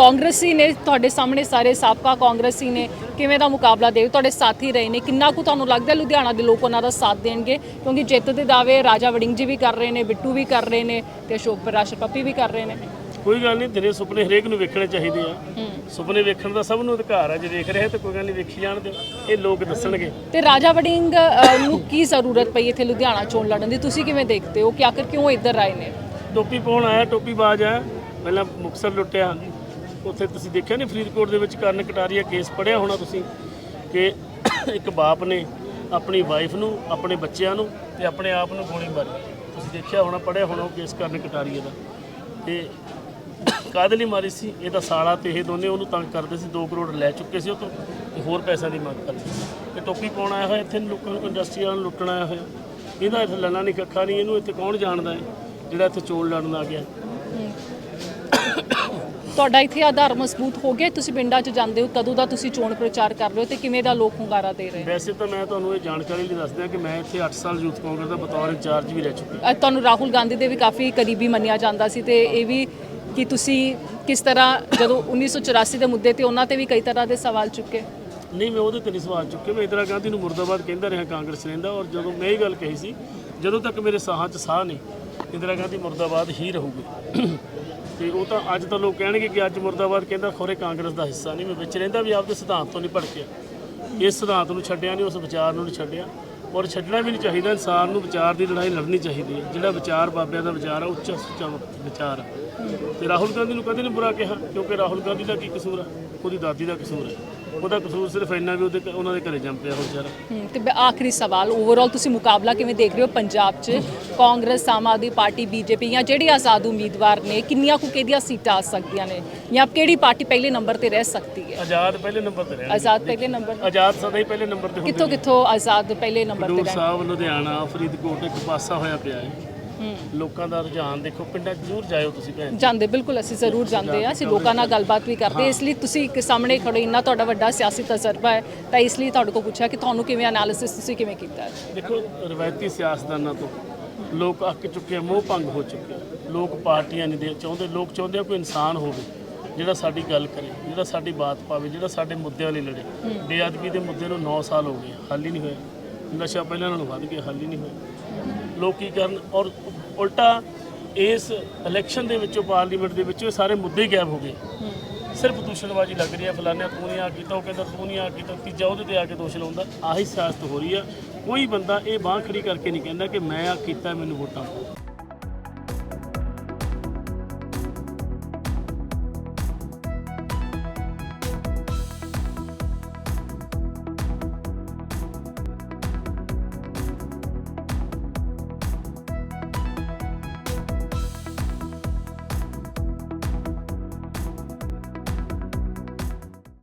ਕਾਂਗਰਸੀ ਨੇ ਤੁਹਾਡੇ ਸਾਹਮਣੇ ਸਾਰੇ ਸਾਬਕਾ ਕਾਂਗਰਸੀ ਨੇ। ਕਿਵੇਂ ਦਾ ਮੁਕਾਬਲਾ ਦੇ ਤੁਹਾਡੇ ਸਾਥੀ ਰਹੇ ਨੇ। ਕਿੰਨਾ ਕੁ ਤੁਹਾਨੂੰ ਲੱਗਦਾ ਲੁਧਿਆਣਾ ਦੇ ਲੋਕ ਉਹਨਾਂ ਦਾ ਸਾਥ ਦੇਣਗੇ? ਕਿਉਂਕਿ ਜਿੱਤ ਦੇ ਦਾਅਵੇ ਰਾਜਾ ਵੜਿੰਗ ਜੀ ਵੀ ਕਰ ਰਹੇ ਨੇ ਬਿੱਟੂ ਵੀ ਕਰ ਰਹੇ ਨੇ ਤੇ ਅਸ਼ੋਕ ਪ੍ਰਕਾਸ਼ ਪੱਪੀ ਵੀ ਕਰ ਰਹੇ ਨੇ। ਕੋਈ ਗੱਲ ਨਹੀਂ ਦਿਨੇ ਸੁਪਨੇ ਹਰੇਕ ਨੂੰ ਵੇਖਣੇ ਚਾਹੀਦੇ ਆ। ਸੁਪਨੇ ਵੇਖਣ ਦਾ ਸਭ ਨੂੰ ਅਧਿਕਾਰ ਹੈ ਜੇ ਵੇਖ ਰਿਹਾ ਤਾਂ ਕੋਈ ਗੱਲ ਨਹੀਂ ਵੇਖੀ ਜਾਣ ਦਿਓ। ਇਹ ਲੋਕ ਦੱਸਣਗੇ। ਤੇ ਰਾਜਾ ਵੜਿੰਗ ਨੂੰ ਕੀ ਜ਼ਰੂਰਤ ਪਈ ਇੱਥੇ ਲੁਧਿਆਣਾ ਚੋਣ ਲੜਨ ਦੀ? ਤੁਸੀਂ ਕਿਵੇਂ ਦੇਖਦੇ ਹੋ ਕਿ ਆਖਰ ਕਿਉਂ ਇੱਧਰ ਆਏ ਨੇ? ਟੋਪੀ ਪਾਉਣ ਆਇਆ ਟੋਪੀ ਬਾਜ ਆ। ਪਹਿਲਾਂ ਮੁਕਸਰ ਲੁੱਟਿਆ। ਉੱਥੇ ਤੁਸੀਂ ਦੇਖਿਆ ਨਹੀਂ ਫਰੀਦਕੋਟ ਦੇ ਵਿੱਚ ਕਰਨ ਕਟਾਰੀਆ ਕੇਸ ਪੜਿਆ ਹੋਣਾ ਤੁਸੀਂ ਕਿ ਇੱਕ ਬਾਪ ਨੇ ਆਪਣੀ ਵਾਈਫ ਨੂੰ, ਆਪਣੇ ਬੱਚਿਆਂ ਨੂੰ ਤੇ ਆਪਣੇ ਆਪ ਨੂੰ ਗੋਲੀ ਮਾਰੀ। ਤੁਸੀਂ ਦੇਖਿਆ ਹੋਣਾ ਪੜਿਆ ਹੋਣਾ ਉਹ ਕੇਸ ਕਰਨ ਕਟਾਰੀਆ ਦਾ। ਤੇ ਕਾਹਦੇ ਲਈ ਮਾਰੀ ਸੀ? ਇਹਦਾ ਸਾਲਾ ਤੇ ਇਹ ਦੋਨੇ ਉਹਨੂੰ ਤੰਗ ਕਰਦੇ ਸੀ 2 ਕਰੋੜ ਲੈ ਚੁੱਕੇ ਸੀ ਉਹ ਤੋਂ ਤੇ ਹੋਰ ਪੈਸਿਆਂ ਦੀ ਮੰਗ ਕਰਦੇ ਸੀ। ਇਹ ਟੋਪੀ ਪਾਉਣ ਆਇਆ ਹੋਇਆ, ਇੱਥੇ ਲੋਕਾਂ ਨੂੰ ਇੰਡਸਟਰੀ ਵਾਲਿਆਂ ਨੂੰ ਲੁੱਟਣ ਆਇਆ ਹੋਇਆ। ਇਹਦਾ ਇੱਥੇ ਲੱਲਾ ਨਹੀਂ ਕੱਖਾ ਨਹੀਂ, ਇਹਨੂੰ ਇੱਥੇ ਕੌਣ ਜਾਣਦਾ ਹੈ ਜਿਹੜਾ ਇੱਥੇ ਚੋਣ ਲੜਨ ਆ ਗਿਆ? ਤੁਹਾਡਾ ਇੱਥੇ ਆਧਾਰ ਮਜ਼ਬੂਤ ਹੋ ਗਿਆ ਤੁਸੀਂ ਪਿੰਡਾਂ 'ਚ ਜਾਂਦੇ ਹੋ ਕਦੋਂ ਦਾ ਤੁਸੀਂ ਚੋਣ ਪ੍ਰਚਾਰ ਕਰ ਰਹੇ ਹੋ ਤੇ ਕਿਵੇਂ ਦਾ ਲੋਕ ਹੁੰਗਾਰਾ ਦੇ ਰਹੇ? ਵੈਸੇ ਤਾਂ ਮੈਂ ਤੁਹਾਨੂੰ ਇਹ ਜਾਣਕਾਰੀ ਲਈ ਦੱਸਦਾ ਕਿ ਮੈਂ ਇੱਥੇ 8 ਸਾਲ ਯੂਥ ਕਾਂਗਰਸ ਦਾ ਬਤੌਰ ਇੰਚਾਰਜ ਵੀ ਰਹਿ ਚੁੱਕਾ ਤੁਹਾਨੂੰ ਰਾਹੁਲ ਗਾਂਧੀ ਦੇ ਵੀ ਕਾਫੀ ਕਰੀਬੀ ਮੰਨਿਆ ਜਾਂਦਾ ਸੀ ਤੇ ਇਹ ਵੀ ਕਿ ਤੁਸੀਂ ਕਿਸ ਤਰ੍ਹਾਂ ਜਦੋਂ 1984 ਦੇ ਮੁੱਦੇ ਤੇ ਉਹਨਾਂ ਤੇ ਵੀ ਕਈ ਤਰ੍ਹਾਂ ਦੇ ਸਵਾਲ ਚੁੱਕੇ? ਨਹੀਂ ਮੈਂ ਉਹਦੇ ਤੇ ਨਹੀਂ ਸਵਾਲ ਚੁੱਕੇ। ਮੈਂ ਇੰਦਰਾ ਗਾਂਧੀ ਨੂੰ ਮੁਰਦਾਬਾਦ ਕਹਿੰਦਾ ਰਿਹਾ ਕਾਂਗਰਸ ਰਹਿੰਦਾ ਔਰ ਜਦੋਂ ਮੈਂ ਇਹ ਗੱਲ ਕਹੀ ਸੀ ਜਦੋਂ ਤੱਕ ਮੇਰੇ ਸਾਹਾਂ 'ਚ ਸਾਹ ਨਹੀਂ ਇੰਦਰਾ ਗਾਂਧੀ ਮੁਰਦਾਬਾਦ ਹੀ ਰਹੂਗੀ ਤੇ ਉਹ ਤਾਂ ਅੱਜ ਤਾਂ ਲੋਕ ਕਹਿਣਗੇ ਕਿ ਅੱਜ ਮੁਰਦਾਬਾਦ ਕਹਿੰਦਾ ਖੋਰੇ ਕਾਂਗਰਸ ਦਾ ਹਿੱਸਾ ਨਹੀਂ, ਮੈਂ ਵਿੱਚ ਰਹਿੰਦਾ ਵੀ ਆਪਦੇ ਸਿਧਾਂਤ ਤੋਂ ਨਹੀਂ ਭੜਕਿਆ। ਇਸ ਸਿਧਾਂਤ ਨੂੰ ਛੱਡਿਆ ਨਹੀਂ, ਉਸ ਵਿਚਾਰ ਨੂੰ ਨਹੀਂ ਛੱਡਿਆ। ਔਰ ਛੱਡਣਾ ਵੀ ਨਹੀਂ ਚਾਹੀਦਾ, ਇਨਸਾਨ ਨੂੰ ਵਿਚਾਰ ਦੀ ਲੜਾਈ ਲੜਨੀ ਚਾਹੀਦੀ ਹੈ। ਜਿਹੜਾ ਵਿਚਾਰ ਬਾਬਿਆਂ ਦਾ ਵਿਚਾਰ ਹੈ ਉੱਚਾ ਸੁੱਚਾ ਵਿਚਾਰ ਹੈ ਤੇ ਰਾਹੁਲ ਗਾਂਧੀ ਨੂੰ ਕਦੇ ਨਹੀਂ ਬੁਰਾ ਕਿਹਾ, ਕਿਉਂਕਿ ਰਾਹੁਲ ਗਾਂਧੀ ਦਾ ਕੀ ਕਸੂਰ ਹੈ ਉਹਦੀ ਦਾਦੀ ਦਾ ਕਸੂਰ ਹੈ ਉਹਦਾ ਕਸੂਰ ਸਿਰਫ ਇੰਨਾ ਵੀ ਉਹਦੇ ਉਹਨਾਂ ਦੇ ਘਰੇ ਜੰਮ ਪਿਆ ਹੋ ਵਿਚਾਰਾ। ਹਮ, ਤੇ ਬ- ਆਖਰੀ ਸਵਾਲ ਓਵਰਆਲ ਤੁਸੀਂ ਮੁਕਾਬਲਾ ਕਿਵੇਂ ਦੇਖ ਰਹੇ ਹੋ ਪੰਜਾਬ 'ਚ? ਕਾਂਗਰਸ ਆਮ ਆਦਮੀ ਪਾਰਟੀ ਬੀਜੇਪੀ ਜਾਂ ਜਿਹੜੇ ਆਜ਼ਾਦ ਉਮੀਦਵਾਰ ਨੇ ਕਿੰਨੀਆਂ ਕੁ ਕਿਹਦੀਆਂ ਸੀਟਾਂ ਆ ਸਕਦੀਆਂ ਨੇ? ਜਾਂ ਕਿਹੜੀ ਪਾਰਟੀ ਪਹਿਲੇ ਨੰਬਰ ਤੇ ਰਹਿ ਸਕਦੀ ਹੈ? ਆਜ਼ਾਦ ਪਹਿਲੇ ਨੰਬਰ ਤੇ ਰਹਿਣਾ ਆਜ਼ਾਦ ਪਹਿਲੇ ਨੰਬਰ ਆਜ਼ਾਦ ਸਦਾ ਹੀ ਪਹਿਲੇ ਨੰਬਰ ਤੇ ਹੁੰਦੇ ਕਿੱਥੋਂ ਕਿੱਥੋਂ ਆਜ਼ਾਦ ਪਹਿਲੇ ਨੰਬਰ ਤੇ ਖਡੂਰ ਸਾਹਿਬ ਲੁਧਿਆਣਾ ਫਰੀਦਕੋਟ ਇੱਕ ਪਾਸਾ ਹੋਇਆ ਪਿਆ ਹੈ। ਲੋਕਾਂ ਦਾ ਰੁਝਾਨ ਦੇਖੋ ਪਿੰਡਾਂ 'ਚ ਜ਼ਰੂਰ ਜਾਇਓ ਤੁਸੀਂ ਭੈਣ ਜਾਂਦੇ ਬਿਲਕੁਲ ਅਸੀਂ ਜ਼ਰੂਰ ਜਾਂਦੇ ਆ ਅਸੀਂ ਲੋਕਾਂ ਨਾਲ ਗੱਲਬਾਤ ਵੀ ਕਰਦੇ ਹਾਂ। ਇਸ ਲਈ ਤੁਸੀਂ ਇੱਕ ਸਾਹਮਣੇ ਖੜੇ ਇੰਨਾ ਤੁਹਾਡਾ ਵੱਡਾ ਸਿਆਸੀ ਤਜਰਬਾ ਹੈ ਤਾਂ ਇਸ ਲਈ ਤੁਹਾਡੇ ਕੋਲ ਪੁੱਛਿਆ ਕਿ ਤੁਹਾਨੂੰ ਕਿਵੇਂ ਐਨਾਲਿਸਿਸ ਤੁਸੀਂ ਕਿਵੇਂ ਕੀਤਾ ਹੈ? ਦੇਖੋ ਰਵਾਇਤੀ ਸਿਆਸਤਦਾਨਾਂ ਤੋਂ ਲੋਕ ਅੱਕ ਚੁੱਕੇ ਆ, ਮੋਹ ਭੰਗ ਹੋ ਚੁੱਕੇ। ਲੋਕ ਪਾਰਟੀਆਂ ਨਹੀਂ ਦੇ ਚਾਹੁੰਦੇ ਲੋਕ ਚਾਹੁੰਦੇ ਆ ਕੋਈ ਇਨਸਾਨ ਹੋਵੇ ਜਿਹੜਾ ਸਾਡੀ ਗੱਲ ਕਰੇ ਜਿਹੜਾ ਸਾਡੀ ਬਾਤ ਪਾਵੇ ਜਿਹੜਾ ਸਾਡੇ ਮੁੱਦਿਆਂ ਲਈ ਲੜੇ। ਬੇਅਦਬੀ ਦੇ ਮੁੱਦੇ ਨੂੰ 9 ਸਾਲ ਹੋ ਗਏ ਹੱਲ ਹੀ ਨਹੀਂ ਹੋਇਆ। ਨਸ਼ਾ ਪਹਿਲਾਂ ਨਾਲੋਂ ਵੱਧ ਗਿਆ ਹੱਲ ਹੀ ਨਹੀਂ ਹੋਇਆ। ਲੋਕ ਕੀ ਕਰਨ ਔਰ ਉਲਟਾ ਇਸ ਇਲੈਕਸ਼ਨ ਦੇ ਵਿੱਚੋਂ ਪਾਰਲੀਮੈਂਟ ਦੇ ਵਿੱਚੋਂ ਇਹ ਸਾਰੇ ਮੁੱਦੇ ਹੀ ਗਾਇਬ ਹੋ ਗਏ। ਸਿਰਫ ਦੂਸ਼ਣਬਾਜ਼ੀ ਲੱਗ ਰਹੀ ਹੈ ਫਲਾਨਿਆਂ ਤੂੰ ਨਹੀਂ ਆ ਕੀਤਾ ਉਹ ਕਹਿੰਦਾ ਤੂੰ ਨਹੀਂ ਆ ਕੀਤਾ ਤੀਜਾ ਉਹਦੇ ਤੇ ਆ ਕੇ ਦੋਸ਼ ਲਾਉਂਦਾ। ਆਹੀ ਸਿਆਸਤ ਹੋ ਰਹੀ ਆ ਕੋਈ ਬੰਦਾ ਇਹ ਬਾਂਹ ਖੜੀ ਕਰਕੇ ਨਹੀਂ ਕਹਿੰਦਾ ਕਿ ਮੈਂ ਆ ਕੀਤਾ, ਮੈਨੂੰ ਵੋਟਾਂ